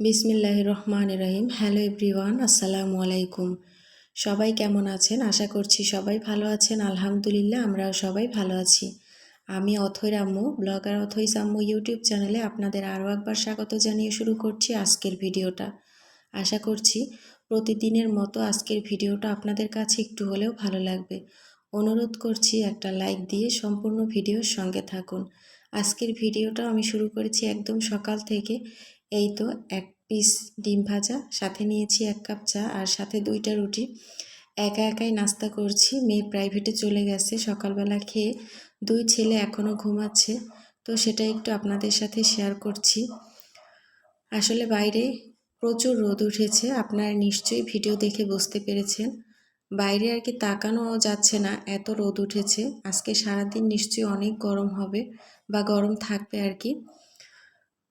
বিসমিল্লাহ রহমান রহিম। Hello everyone, আসসালামু আলাইকুম। সবাই কেমন আছেন? আশা করছি সবাই ভালো আছেন। আলহামদুলিল্লাহ, আমরাও সবাই ভালো আছি। আমি অথৈ রাম্মু ব্লগার অথৈ সাম্মু ইউটিউব চ্যানেলে আপনাদের আরও একবার স্বাগত জানিয়ে শুরু করছি আজকের ভিডিওটা। আশা করছি প্রতিদিনের মতো আজকের ভিডিওটা আপনাদের কাছে একটু হলেও ভালো লাগবে। অনুরোধ করছি একটা লাইক দিয়ে সম্পূর্ণ ভিডিওর সঙ্গে থাকুন। আজকের ভিডিওটা আমি শুরু করেছি একদম সকাল থেকে এই তো এক পিস ডিম ভাজা, সাথে নিয়েছি এক কাপ চা আর সাথে দুইটা রুটি। একা একাই নাস্তা করছি, মেয়ে প্রাইভেটে চলে গেছে, সকালবেলা খেয়ে দুই ছেলে এখনও ঘুমাচ্ছে। তো সেটা একটু আপনাদের সাথে শেয়ার করছি। আসলে বাইরে প্রচুর রোদ উঠেছে, আপনারা নিশ্চয়ই ভিডিও দেখে বুঝতে পেরেছেন। বাইরে আর কি তাকানো যাচ্ছে না, এত রোদ উঠেছে। আজকে সারাদিন নিশ্চয়ই অনেক গরম হবে বা গরম থাকবে আর কি।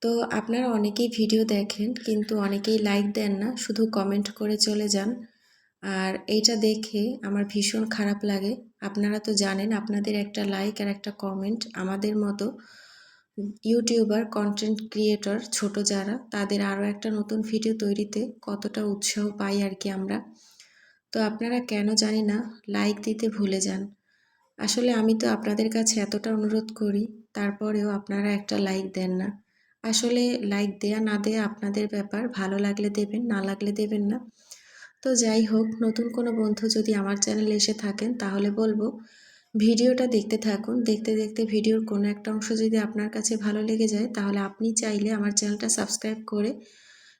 তো আপনারা অনেকেই ভিডিও দেখেন, কিন্তু অনেকেই লাইক দেন না, শুধু কমেন্ট করে চলে যান। আর এইটা দেখে আমার ভীষণ খারাপ লাগে। আপনারা তো জানেন, আপনাদের একটা লাইক আর একটা কমেন্ট আমাদের মতো ইউটিউবার কন্টেন্ট ক্রিয়েটর ছোট যারা, তাদের আরও একটা নতুন ভিডিও তৈরিতে কতটা উৎসাহ পাই আর কি আমরা। তো আপনারা কেন জানি না লাইক দিতে ভুলে যান। আসলে আমি তো আপনাদের কাছে এতটা অনুরোধ করি, তারপরেও আপনারা একটা লাইক দেন না। আসলে লাইক দেয়া না দেয়া আপনাদের ব্যাপার, ভালো লাগলে দেবেন, না লাগলে দেবেন না। তো যাই হোক, নতুন কোনো বন্ধু যদি আমার চ্যানেলে এসে থাকেন, তাহলে বলব, ভিডিওটা দেখতে থাকুন। দেখতে দেখতে ভিডিওর কোনো একটা অংশ যদি আপনার কাছে ভালো লেগে যায়, তাহলে আপনি চাইলে আমার চ্যানেলটা সাবস্ক্রাইব করে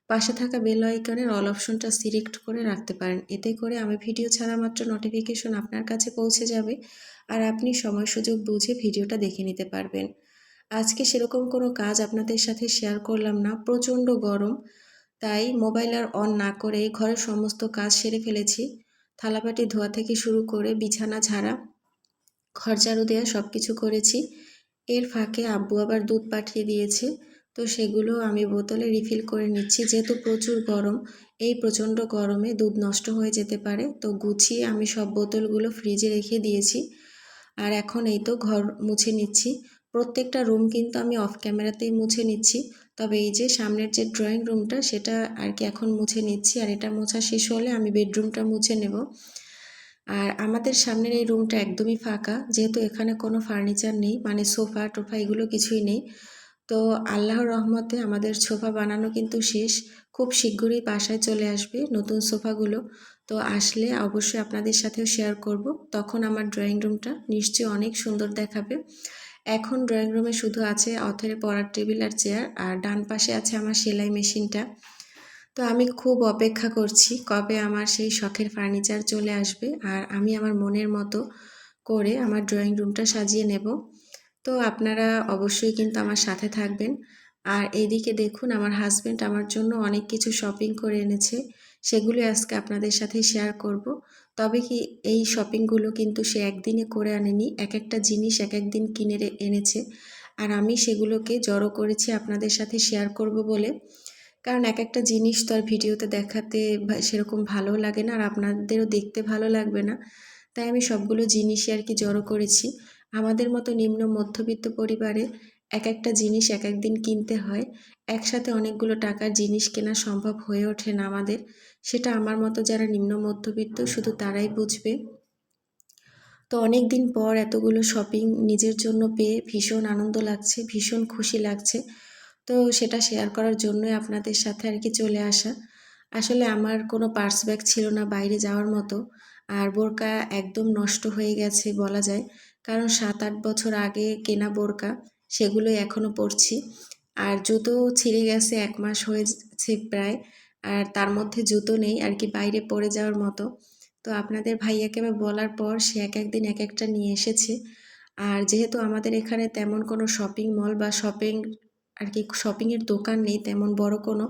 পাশে থাকা বেল আইকনের অল অপশনটা সিলেক্ট করে রাখতে পারেন। এতে করে আমি ভিডিও ছাড়া মাত্র নোটিফিকেশন আপনার কাছে পৌঁছে যাবে, আর আপনি সময় সুযোগ বুঝে ভিডিওটা দেখে নিতে পারবেন। আজকে সেরকম কোনো কাজ আপনাদের সাথে শেয়ার করলাম না, প্রচণ্ড গরম। তাই মোবাইল আর অন না করে ঘরের সমস্ত কাজ সেরে ফেলেছি। থালাবাটি ধোয়া থেকে শুরু করে বিছানা ঝাড়া, ঘর ঝাড়ু দেওয়া সব কিছু করেছি। এর ফাঁকে আব্বু আবার দুধ পাঠিয়ে দিয়েছে। তো সেগুলো আমি বোতলে রিফিল করে নিচ্ছি। যেহেতু প্রচুর গরম, এই প্রচণ্ড গরমে দুধ নষ্ট হয়ে যেতে পারে, তো গুছিয়ে আমি সব বোতলগুলো ফ্রিজে রেখে দিয়েছি। আর এখন এই তো ঘর মুছে নিচ্ছি। প্রত্যেকটা রুম কিন্তু আমি অফ ক্যামেরাতেই মুছে নিচ্ছি। তবে এই যে সামনের যে ড্রয়িং রুমটা সেটা আর কি এখন মুছে নিচ্ছি আর এটা মোছা শেষ হলে আমি বেডরুমটা মুছে নেব। আর আমাদের সামনের এই রুমটা একদমই ফাঁকা, যেহেতু এখানে কোনো ফার্নিচার নেই মানে সোফা, টোফা এগুলো কিছুই নেই। তো আল্লাহর রহমতে আমাদের সোফা বানানো কিন্তু শেষ। খুব শীঘ্রই বাসায় চলে আসবে নতুন সোফাগুলো। তো আসলে অবশ্যই আপনাদের সাথেও শেয়ার করব। তখন আমার ড্রয়িং রুমটা নিশ্চয়ই অনেক সুন্দর দেখাবে। এখন ড্রয়িং রুমে শুধু আছে অথের পড়ার টেবিল আর চেয়ার, আর ডান পাশে আছে আমার সেলাই মেশিনটা। তো আমি খুব অপেক্ষা করছি কবে আমার সেই শখের ফার্নিচার চলে আসবে, আর আমি আমার মনের মতো করে আমার ড্রয়িং রুমটা সাজিয়ে নেব। তো আপনারা অবশ্যই কিন্তু আমার সাথে থাকবেন। আর এইদিকে দেখুন, আমার হাজব্যান্ড আমার জন্য অনেক কিছু শপিং করে এনেছে। সেগুলো আজকে আপনাদের সাথে শেয়ার করব। তবে কি এই শপিংগুলো কিন্তু সে একদিনে করে আনেনি, এক একটা জিনিস এক একদিন কিনে এনেছে। আর আমি সেগুলোকে জড়ো করেছি আপনাদের সাথে শেয়ার করব বলে। কারণ এক একটা জিনিস তো আর ভিডিওতে দেখাতে সেরকম ভালো লাগে না, আর আপনাদেরও দেখতে ভালো লাগবে না। তাই আমি সবগুলো জিনিসই আর কি জড়ো করেছি। আমাদের মতো নিম্ন মধ্যবিত্ত পরিবারে এক একটা জিনিস এক একদিন কিনতে হয়। একসাথে অনেকগুলো টাকার জিনিস কেনা সম্ভব হয়ে ওঠে না আমাদের। সেটা আমার মতো যারা নিম্ন মধ্যবিত্ত শুধু তারাই বুঝবে। তো অনেক দিন পর এতগুলো শপিং নিজের জন্য পেয়ে ভীষণ আনন্দ লাগছে, ভীষণ খুশি লাগছে। তো সেটা শেয়ার করার জন্যই আপনাদের সাথে আর কি চলে আসা। আসলে আমার কোনো পার্স ব্যাগ ছিল না বাইরে যাওয়ার মতো। আর বোরকা একদম নষ্ট হয়ে গেছে বলা যায়। কারণ সাত আট বছর আগে কেনা বোরকা সেগুলো এখনও পরছি আর জুতো ছিঁড়ে গেছে এক মাস হয়েছে প্রায়। আর তার মধ্যে জুতো নেই, আর কি বাইরে পড়ে যাওয়ার মতো। তো আপনাদের ভাইয়াকে আমি বলার পর সে এক একদিন এক একটা নিয়ে এসেছে। আর যেহেতু আমাদের এখানে তেমন কোনো শপিং মল বা শপিং আর কি শপিংয়ের দোকান নেই, তেমন বড় কোনো,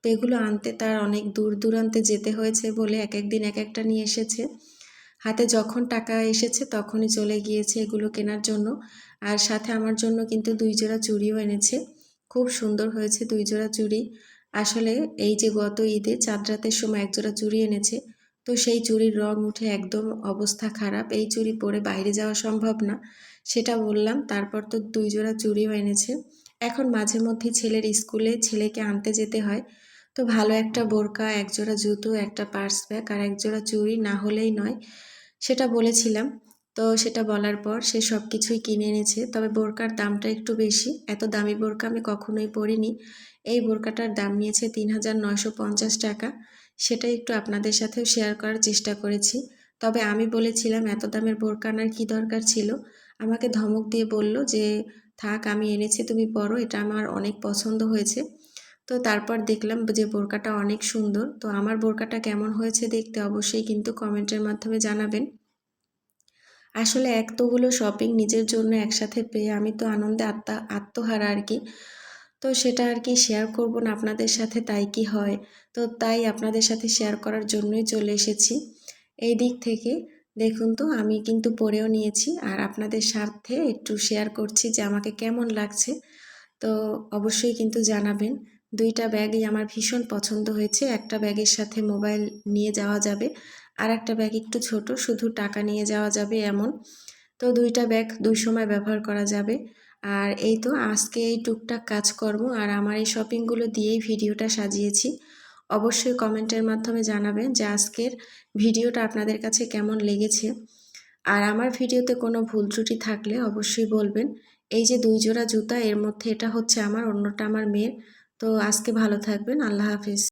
তো এগুলো আনতে তার অনেক দূর দূরান্তে যেতে হয়েছে বলে এক একদিন এক একটা নিয়ে এসেছে। হাতে যখন টাকা এসেছে তখনই চলে গিয়েছে এগুলো কেনার জন্য। আর সাথে আমার জন্য কিন্তু দুই জোড়া চুড়িও এনেছে। খুব সুন্দর হয়েছে দুই জোড়া চুড়ি। আসলে এই যে গত ঈদে চাঁদ রাতের সময় এক জোড়া চুড়ি এনেছে, তো সেই চুড়ির রং উঠে একদম অবস্থা খারাপ। এই চুড়ি পরে বাইরে যাওয়া সম্ভব না, সেটা বললাম। তারপর তো দুই জোড়া চুড়িও এনেছে। এখন মাঝে মধ্যে ছেলের স্কুলে ছেলেকে আনতে যেতে হয়, তো ভালো একটা বোরকা একজোড়া জুতো, একটা পার্স ব্যাগ আর একজোড়া চুড়ি না হলেই নয়, সেটা বলেছিলাম। তো সেটা বলার পর সে সব কিছুই কিনে এনেছে। তবে বোরকার দামটা একটু বেশি। এত দামি বোরকা আমি কখনোই পরিনি। এই বোরকাটার দাম নিয়েছে তিন হাজার নয়শো পঞ্চাশ টাকা। সেটা একটু আপনাদের সাথেও শেয়ার করার চেষ্টা করেছি। তবে আমি বলেছিলাম, এত দামের বোরকা আনার কী দরকার ছিল? আমাকে ধমক দিয়ে বলল যে, থাক, আমি এনেছি, তুমি পরো, এটা আমার অনেক পছন্দ হয়েছে। তো তারপর দেখলাম যে বোরকাটা অনেক সুন্দর। তো আমার বোরকাটা কেমন হয়েছে দেখতে অবশ্যই কিন্তু কমেন্টের মাধ্যমে জানাবেন। আসলে এতগুলো শপিং নিজের জন্য একসাথে পেয়ে আমি তো আনন্দে আত্মা, আত্মহারা আর কি। তো সেটা আর কি শেয়ার করব না আপনাদের সাথে, তাই কি হয়? তো তাই আপনাদের সাথে শেয়ার করার জন্যই চলে এসেছি। এই দিক থেকে দেখুন তো, আমি কিন্তু পরেও নিয়েছি আর আপনাদের স্বার্থে একটু শেয়ার করছি যে আমাকে কেমন লাগছে। তো অবশ্যই কিন্তু জানাবেন। দুইটা ব্যাগই আমার ভীষণ পছন্দ হয়েছে। একটা ব্যাগের সাথে মোবাইল নিয়ে যাওয়া যাবে আর একটা ব্যাগ একটু ছোট, শুধু টাকা নিয়ে যাওয়া যাবে এমন। তো দুইটা ব্যাগ দুই সময় ব্যবহার করা যাবে। আর এই তো আজকে এই টুকটাক কাজকর্ম আর আমার এই শপিংগুলো দিয়েই ভিডিওটা সাজিয়েছি। অবশ্যই কমেন্টের মাধ্যমে জানাবেন যে আজকের ভিডিওটা আপনাদের কাছে কেমন লেগেছে। আর আমার ভিডিওতে কোনো ভুল ত্রুটি থাকলে অবশ্যই বলবেন। এই যে দুই জোড়া জুতা, এর মধ্যে এটা হচ্ছে আমার, অন্যটা আমার মেয়ের। তো আজকে ভালো থাকবেন আল্লাহ হাফিজ।